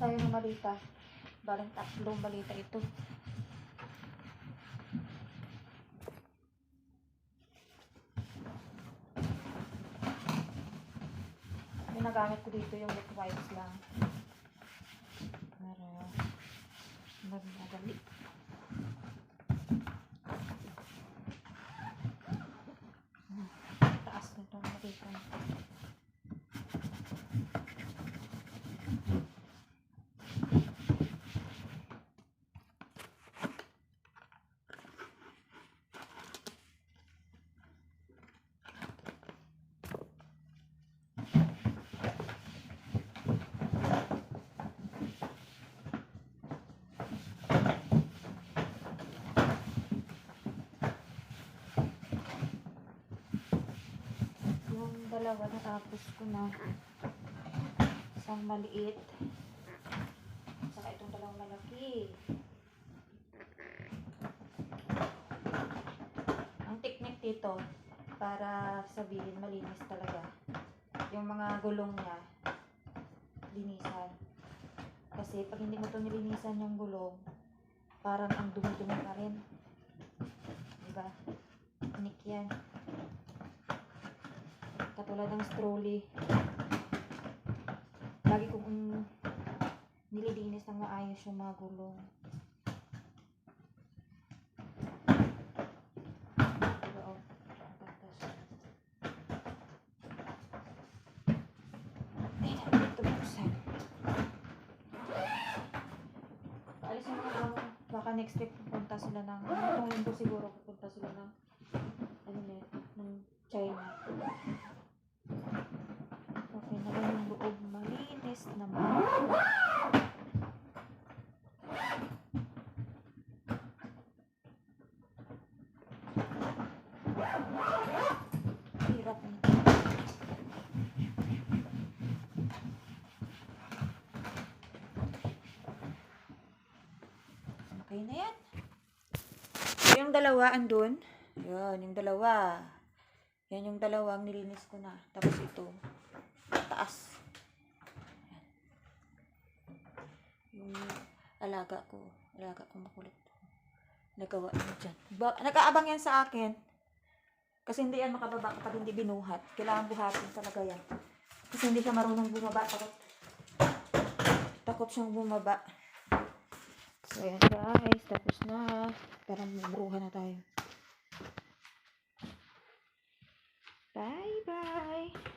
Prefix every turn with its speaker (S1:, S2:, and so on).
S1: tayo ng balita. Balang tatlong balita ito. Ginagamit ko dito yung lip wipes lang. Para magmadali. Ah, Taas nito makita. Yung dalawa natapos ko na. Isang maliit. Saka itong dalawang malaki. Ang technique dito, para sabihin malinis talaga. Yung mga gulong niya, linisan. Kasi pag hindi mo to nilinisan yung gulong, parang ang dumi-dumi pa rin. Diba? Technique yan. Katulad ng strolley. Lagi kong nililinis ng maayos yung mga gulong. Baka next week pupunta sila ng, itong linggo siguro pupunta sila ng, ano na, ng China. Okay na lang yung loob malinis naman. Hirap nito. Okay na yan. Yung dalawa andun. Yun, yung dalawa. Yan yung dalawang nilinis ko na. Tapos ito, taas. Yan. Yung alaga ko. Alaga ko makulit. Nagawa niya dyan. Ba nakaabang yan sa akin. Kasi hindi yan makababa kapag hindi binuhat. Kailangan buhatin talaga yan. Kasi hindi siya marunong bumaba. Takot, takot siyang bumaba. So, yan guys. Tapos na. Tara, magburuhan na tayo. Bye-bye.